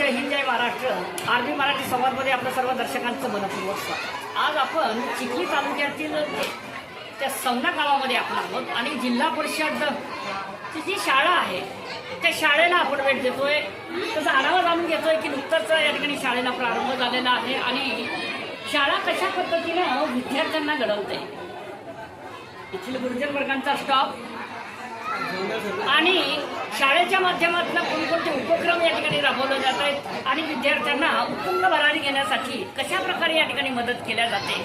जय हिंद जय महाराष्ट्र. आर मराठी संवादमध्ये आपलं सर्व दर्शकांचं मनपूर्वक स्वागत. आज आपण चिखली तालुक्यातील त्या सवना गावामध्ये आपण आहोत आणि जिल्हा परिषद जी शाळा आहे त्या शाळेला आपण भेट देतोय. त्याचा आढावा जाणून घेतोय की नुकतंच या ठिकाणी शाळेला प्रारंभ झालेला आहे आणि शाळा कशा पद्धतीनं विद्यार्थ्यांना घडवते. येथील गुरुजन वर्गांचा स्टॉप. आणि शाळेच्या माध्यमातून कोणकोणते उपक्रम या ठिकाणी राबवले जात आहेत आणि विद्यार्थ्यांना उत्तुंग भरारी घेण्यासाठी कशा प्रकारे या ठिकाणी मदत केल्या जाते?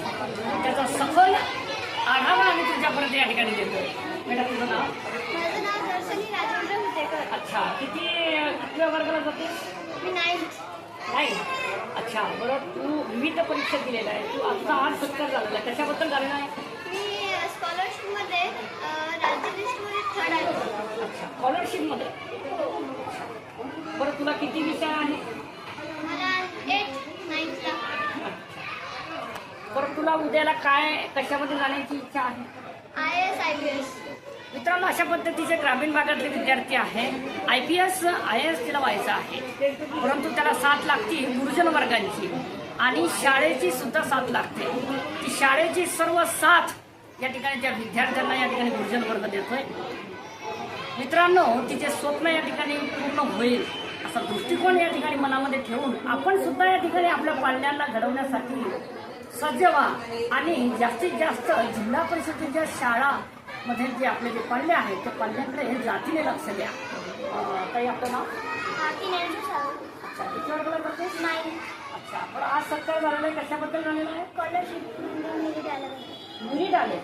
त्याचा सखोल आढावा आम्ही तुमच्यापर्यंत या ठिकाणी देतोय मॅडम तुझं नाव? अच्छा किती कितव्या वर्गाला जाते नाही अच्छा बरं तू विविध परीक्षा दिलेल्या आहे तू आता आज सत्कार झालेला आहे. कशाबद्दल झालेला आहे? आले अच्छा स्कॉलरशिपमध्ये बरं तुला किती विषय आहे? बरं तुला उद्याला काय कशामध्ये जाण्याची इच्छा आहे? I S I P S. मित्रांनो अशा पद्धतीचे ग्रामीण भागातले विद्यार्थी आहे I P S I S तिला व्हायचं आहे. परंतु त्याला साथ लागती गुरुजन वर्गांची. आणि शाळेची सुद्धा साथ लागते. ती शाळेची सर्व साथ या ठिकाणी त्या विद्यार्थ्यांना या ठिकाणी गुरुजन वर्ग देतोय. मित्रांनो तिचे स्वप्न या ठिकाणी पूर्ण होईल असा दृष्टिकोन या ठिकाणी मनामध्ये ठेवून आपण सुद्धा या ठिकाणी आपल्या पाल्यांना घडवण्यासाठी सज्ज व्हा आणि जास्तीत जास्त जिल्हा परिषदेच्या शाळा मध्ये जे आपले जे पल्ले आहेत त्या पल्ल्यांकडे जातीने लक्ष द्या. ताई आपलं नाव? अच्छा किती अच्छा आज सत्कार झालेला आहे कशाबद्दल झालेला आहे? स्कॉलरशिप युनिट आले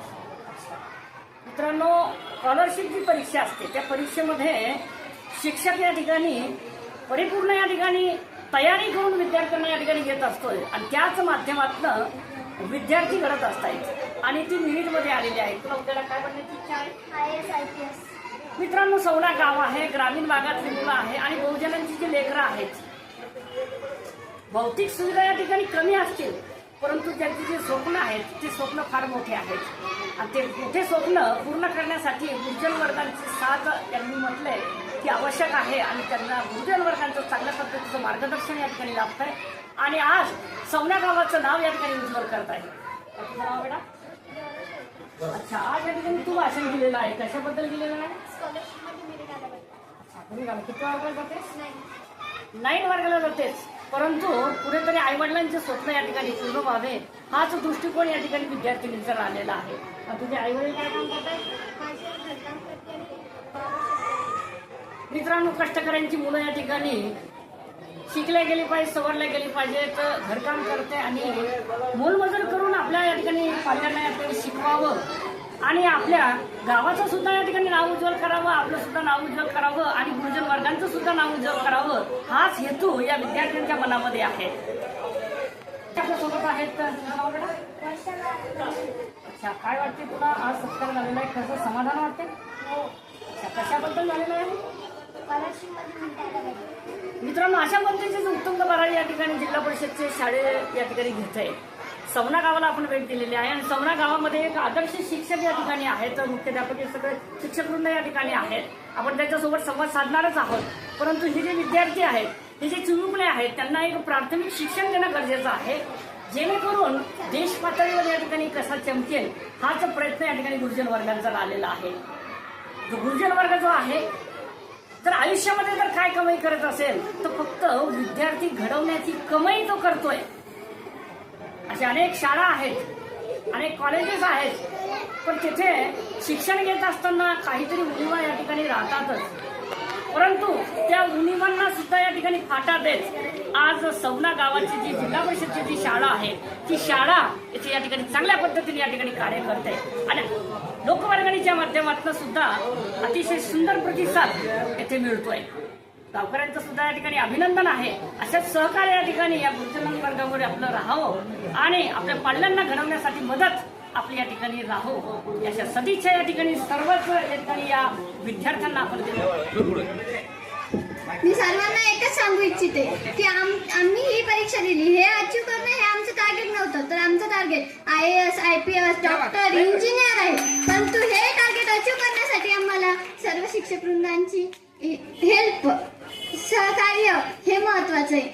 मित्रांनो स्कॉलरशिप जी परीक्षा असते त्या परीक्षेमध्ये शिक्षक या ठिकाणी परिपूर्ण या ठिकाणी तयारी करून विद्यार्थ्यांना या ठिकाणी घेत असतोय. आणि त्याच माध्यमातनं विद्यार्थी घडत असतायत. आणि ती मिनिटमध्ये आलेली आहे. तुला उद्याला काय बनण्याची इच्छा आहे? मित्रांनो सवना गाव आहे ग्रामीण भागात मुलं आहे आणि बहुजनांची जी लेकरं आहेत भौतिक सुविधा या ठिकाणी कमी असतील. परंतु त्यांची जी स्वप्न आहेत ती स्वप्न फार मोठी आहेत. आणि ते मोठे स्वप्न पूर्ण करण्यासाठी गुरुजन वर्गांची साथ त्यांनी म्हटलंय की आवश्यक आहे आणि त्यांना गुरुजन वर्गांचं चांगल्या पद्धतीचं मार्गदर्शन या ठिकाणी लाभत आहे आणि आज सवना गावाचं नाव या ठिकाणी उज्ज्वल करत आहे तुझं नाव बेटा? अच्छा आज या ठिकाणी तू भाषण दिलेलं आहे. कशाबद्दल दिलेलं आहे? किती वर्गाला जातेस? नाईन वर्गाला जातेस? परंतु कुठेतरी आईवडिलांचे स्वप्न या ठिकाणी पूर्ण व्हावे हाच दृष्टिकोन या ठिकाणी विद्यार्थिनींचा राहिलेला आहे. तुझे आईवडील काय काम करतात मित्रांनो कष्टकऱ्यांची मुलं या ठिकाणी शिकल्या गेली पाहिजे सवरल्या गेली पाहिजेत घरकाम करते आणि मोलमजूर करून आपल्या या ठिकाणी पाल्यांना या ठिकाणी शिकवावं. आणि आपल्या गावाचं सुद्धा या ठिकाणी नाव उज्ज्वल करावं आपलं सुद्धा नाव उज्ज्वल करावं आणि गुरुजन वर्गांचं सुद्धा नाव उज्ज्वल करावं हाच हेतू या विद्यार्थ्यांच्या मनामध्ये आहे. आपल्यासोबत आहेत अच्छा काय वाटते तुला? आज सत्कार झालेला आहे कसं समाधान वाटते? अच्छा कशाबद्दल झालेलं आहे? मित्रांनो अशा पद्धतीचे उत्तम भरारी या ठिकाणी जिल्हा परिषदचे शाळे या ठिकाणी घेत आहे सवना गावाला आपण भेट दिलेली आहे. आणि सवना गावामध्ये एक आदर्श शिक्षक या ठिकाणी आहेत. मुख्याध्यापक हे सगळे शिक्षक वृंद या ठिकाणी आहेत. आपण त्यांच्यासोबत संवाद साधणारच आहोत. परंतु हे जे विद्यार्थी आहेत हे जे चिमुकले आहेत त्यांना एक प्राथमिक शिक्षण देणं गरजेचं आहे. जेणेकरून देश पातळीवर या ठिकाणी कसा चमकेल हाच प्रयत्न या ठिकाणी गुरुजन वर्गांचा आलेला आहे. जो गुरुजन वर्ग जो आहे तर आयुष्यामध्ये जर काय कमाई करत असेल तर फक्त विद्यार्थी घडवण्याची कमाई तो करतोय. अशा अनेक शाळा आहेत अनेक कॉलेजेस आहेत पण तिथे शिक्षण घेत असताना काहीतरी उणीवा या ठिकाणी राहतातच. परंतु त्या उणीवांना सुद्धा या ठिकाणी फाटा देत आज सवना गावाची जी जिल्हा परिषदची जी शाळा आहे ती शाळा इथे या ठिकाणी चांगल्या पद्धतीने या ठिकाणी कार्य करते. आणि लोकवर्गणीच्या माध्यमातून सुद्धा अतिशय सुंदर प्रतिसाद येथे मिळतोय. गावकऱ्यांचं सुद्धा या ठिकाणी अभिनंदन आहे. अशाच सहकार्य या ठिकाणी या गुरुजन वर्गावर आपलं राहावं आणि आपल्या पाल्यांना घडवण्यासाठी मदत आपली या ठिकाणी राहो याच्या सदिच्छा या ठिकाणी सर्वच या ठिकाणी या विद्यार्थ्यांना आपण मी सर्वांना एकच सांगू इच्छिते की आम्ही ही परीक्षा दिली. हे अचीव करणं हे आमचं टार्गेट नव्हतं तर आमचं target I S I P S doctor engineer आहे. परंतु हे टार्गेट अचीव करण्यासाठी आम्हाला सर्व शिक्षक वृंदांची हेल्प सहकार्य हे महत्वाचं आहे.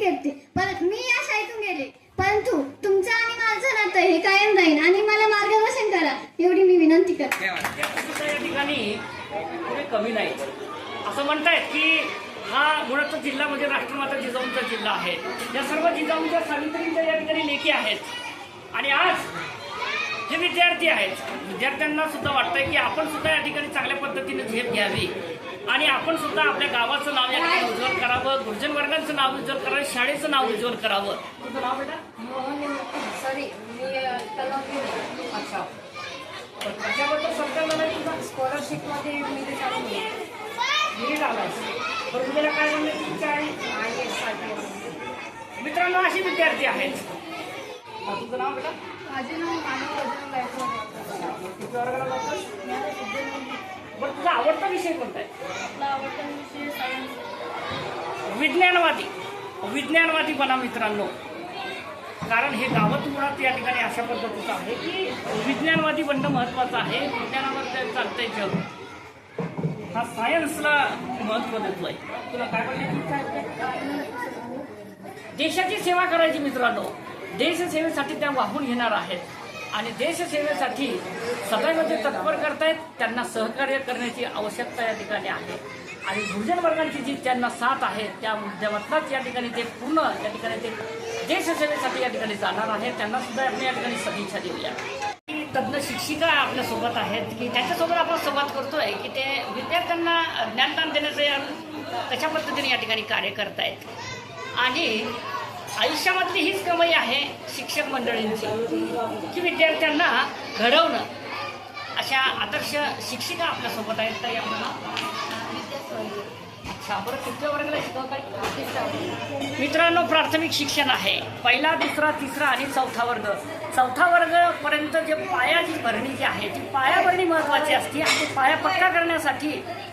करते. परत मी या शाळेतून गेले. परंतु तुमचं आणि माझं नातं हे कायम राहील आणि मला मार्गदर्शन करा एवढी मी विनंती करते. या ठिकाणी कमी नाही. असं म्हणतायत की हा मुळात जिल्हा म्हणजे राष्ट्रमाता जिजाऊंचा जिल्हा आहे. या सर्व जिजाऊंच्या सावित्रींच्या या ठिकाणी लेखी आहेत. आणि आज जे विद्यार्थी आहेत. विद्यार्थ्यांना सुद्धा वाटतंय की आपण सुद्धा या ठिकाणी चांगल्या पद्धतीने झेप घ्यावी. आणि आपण सुद्धा आपल्या गावाचं नाव या ठिकाणी उज्ज्वल करावं गुरुजन वर्गांचं नाव उज्ज्वल करावं शाळेचं नाव उज्ज्वल करावं. तुझं नाव बेटा? सॉरी मी अच्छा. पण त्याच्याबद्दल नाही तुझा स्कॉलरशिपमध्ये मी ते चालू मी झालास पण तुझ्याला काय म्हणण्याची इच्छा आहे मित्रांनो असे विद्यार्थी आहेत. तुझं नाव बेटा? माझे नाव मानव वर्गाला जातोस? बरं तुझा आवडता विषय कोणता आहे? आपला आवडता विषय सायन्स विज्ञानवादी. विज्ञानवादी बना मित्रांनो. कारण हे गावात मुळात या ठिकाणी अशा पद्धतीचं आहे की विज्ञानवादी बनणं महत्त्वाचं आहे. विज्ञानावर ते चालतंय जग. हा सायन्सला महत्त्व देतोय. तुला काय आहे देशाची सेवा करायची मित्रांनो. देशसेवेसाठी त्या वाहून घेणार आहेत. आणि देशसेवेसाठी सदैव जे तत्पर करतायत त्यांना सहकार्य करण्याची आवश्यकता या ठिकाणी आहे. आणि भुजन वर्गांची जी त्यांना साथ आहे त्या माध्यमातूनच या ठिकाणी ते पूर्ण या ठिकाणी ते देशसेवेसाठी या ठिकाणी जाणार आहे. त्यांना सुद्धा आपण या ठिकाणी सदिच्छा देऊया. की तज्ज्ञ शिक्षिका आपल्यासोबत आहेत की त्याच्यासोबत आपण संवाद करतोय की ते विद्यार्थ्यांना ज्ञानदान देण्याचं त्याच्या कशा पद्धतीने या ठिकाणी कार्य करतायत? आणि आयुष्यामधली हीच कमाई आहे शिक्षक मंडळींची. की विद्यार्थ्यांना घडवणं. अशा आदर्श शिक्षिका आपल्यासोबत आहेत. ताई आपल्याला? बरं कुठल्या वर्गाला शिकवताय मित्रांनो प्राथमिक शिक्षण आहे. पहिला दुसरा तिसरा आणि चौथा वर्ग. चौथा वर्गपर्यंत जे पायाची भरणी जी आहे ती पायाभरणी महत्त्वाची असते आणि ती पाया पक्का करण्यासाठी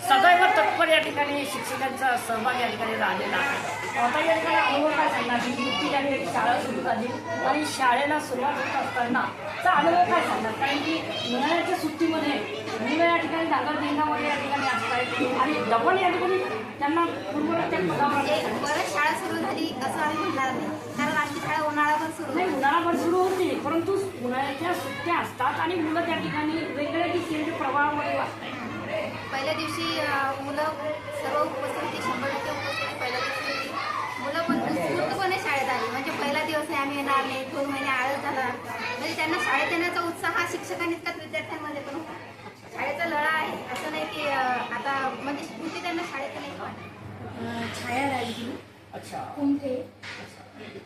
सदैव तत्पर या ठिकाणी शिक्षकांचा सहभाग या ठिकाणी राहिलेला आहे आता या ठिकाणी अनुभव काय सांगणार ही नुकतीच या ठिकाणी शाळा सुरू झाली आणि शाळेला सुरुवात होत असताना चा अनुभव काय सांगणार कारण की उन्हाळ्याच्या सुट्टीमध्ये मुलं या ठिकाणी डागर दिंडामध्ये या ठिकाणी असतात आणि डबल या ठिकाणी त्यांना पूर्व त्या पदावर असतात. परत शाळा सुरू झाली असं आम्ही म्हणणार नाही कारण आमची शाळा उन्हाळाभर सुरू नाही झाली. उन्हाळाभर सुरू होती परंतु उन्हाळ्याच्या सुट्ट्या असतात आणि मुलं त्या ठिकाणी वेगवेगळ्या ठिकाणी प्रवाहामध्ये वाचतात पहिल्या दिवशी मुलं सर्व उपस्थित शंभर टक्के उपस्थित पहिल्या दिवशी मुलं पण उत्स्फूर्तपणे शाळेत आली. म्हणजे पहिला दिवस नाही आम्ही येणार नाही दोन महिने आळस झाला. म्हणजे त्यांना शाळेत येण्याचा उत्साह हा शिक्षकांइतकाच विद्यार्थ्यांमध्ये पण होता. शाळेचा लळा आहे. असं नाही की आता म्हणजे स्फूर्ती त्यांना शाळेत नाही. छाया राजगी अच्छा. कुंठे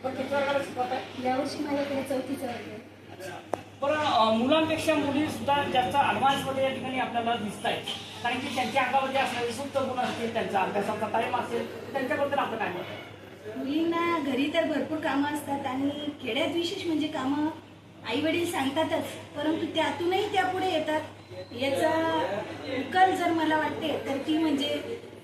पण किती वर्गाला शिकवताय यावर्षी माझ्याकडे चौथीचा वर्ग आहे. मुलांपेक्षा मुली सुद्धा जास्त ॲडव्हान्समध्ये या ठिकाणी आपल्याला दिसत आहेत कारण की त्यांच्या अंगामध्ये असणारे सुप्त गुण असतील त्यांचा अभ्यासाचा टाईम असेल त्यांच्याबद्दल आपलं काय मत आहे? मुलींना घरी तर भरपूर कामं असतात आणि खेड्यात विशेष म्हणजे कामं आई वडील सांगतातच परंतु त्यातूनही त्या पुढे येतात. याचा उकल जर मला वाटते तर ती म्हणजे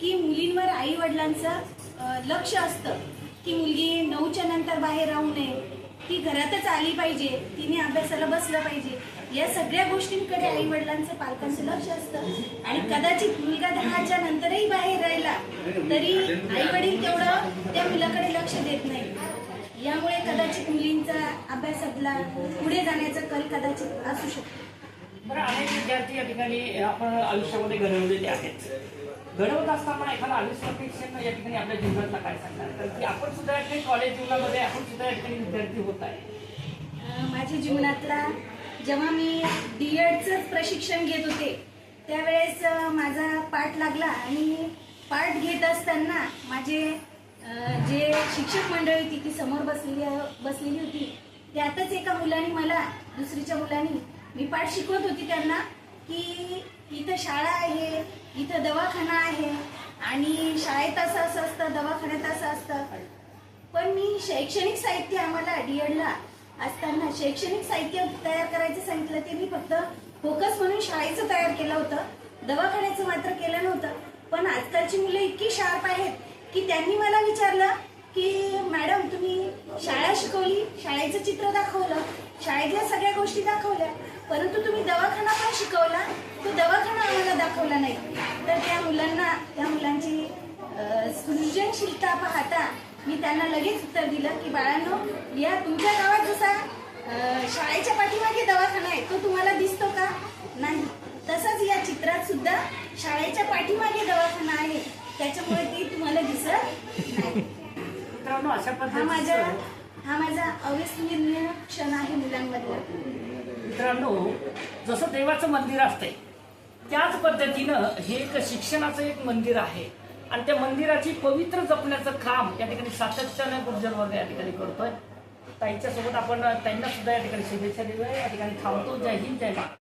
की मुलींवर आई वडिलांचं लक्ष असतं की मुलगी नऊच्या नंतर बाहेर राहू नये. ती घरातच आली पाहिजे तिने अभ्यासाला बसलं पाहिजे. या सगळ्या गोष्टींकडे आई वडिलांचं पालकांचं लक्ष असतं. आणि कदाचित मुलगा दहाच्या नंतरही बाहेर राहिला तरी आई वडील तेवढं त्या मुलाकडे लक्ष देत नाही. यामुळे कदाचित मुलींचा अभ्यासातला पुढे जाण्याचा कल कदाचित असू शकतो. बरं अनेक विद्यार्थी या ठिकाणी आपण आयुष्यामध्ये घडवलेले आहेत. घडवत असताना एखादा आयुष्यापेक्षा या ठिकाणी आपल्या जीवनातला काय सांगणार? कारण की आपण सुद्धा या ठिकाणी कॉलेज जीवनामध्ये आपण सुद्धा या ठिकाणी विद्यार्थी होत आहे. माझ्या जीवनातला जेव्हा मी डी एडचं प्रशिक्षण घेत होते त्यावेळेस माझा पाठ लागला आणि पाठ घेत असताना माझे जे शिक्षक मंडळी होती ती समोर बसलेली बसलेली होती त्यातच एका मुलाने मला दुसरीच्या मुलाने मी पाठ शिकवत होती त्यांना की इथं शाळा आहे इथं दवाखाना आहे आणि शाळेत असं असं असतं दवाखान्यात असं असतं. पण मी शैक्षणिक साहित्य आम्हाला डीएडला असताना शैक्षणिक साहित्य तयार करायचं सांगितलं ते मी फक्त फोकस म्हणून शाळेचं तयार केलं होतं. दवाखान्याचं मात्र केलं नव्हतं. पण आजकालची मुलं इतकी शार्प आहेत की त्यांनी मला विचारलं की मॅडम तुम्ही शाळा शिकवली? शाळेचं चित्र दाखवलं? शाळेतल्या सगळ्या गोष्टी दाखवल्या? परंतु तुम्ही दवाखाना पण शिकवला? तो दवाखाना आम्हाला दाखवला नाही. तर त्या मुलांना त्या मुलांची सृजनशीलता पाहता मी त्यांना लगेच उत्तर दिलं की बाळांनो या तुमच्या गावात जसा शाळेच्या पाठीमागे दवाखाना आहे तो तुम्हाला दिसतो का? नाही. तसंच या चित्रात सुद्धा शाळेच्या पाठीमागे दवाखाना आहे. त्याच्यामुळे ते तुम्हाला दिसत नाही. मित्रांनो अशा हा माझा पद्धतीचं हा माझा अविस्मरणीय क्षण आहे मुलांमधला. मित्रांनो जसं देवाचं मंदिर असतंय त्याच पद्धतीनं हे एक शिक्षणाचं एक मंदिर आहे. आणि त्या मंदिराची पवित्र जपण्याचं काम या ठिकाणी सातत्याने गुर्जर वर्ग या ठिकाणी करतोय. ताईच्या सोबत आपण त्यांना सुद्धा या ठिकाणी शुभेच्छा देऊया. या ठिकाणी थांबतो जय हिंद जय महाराज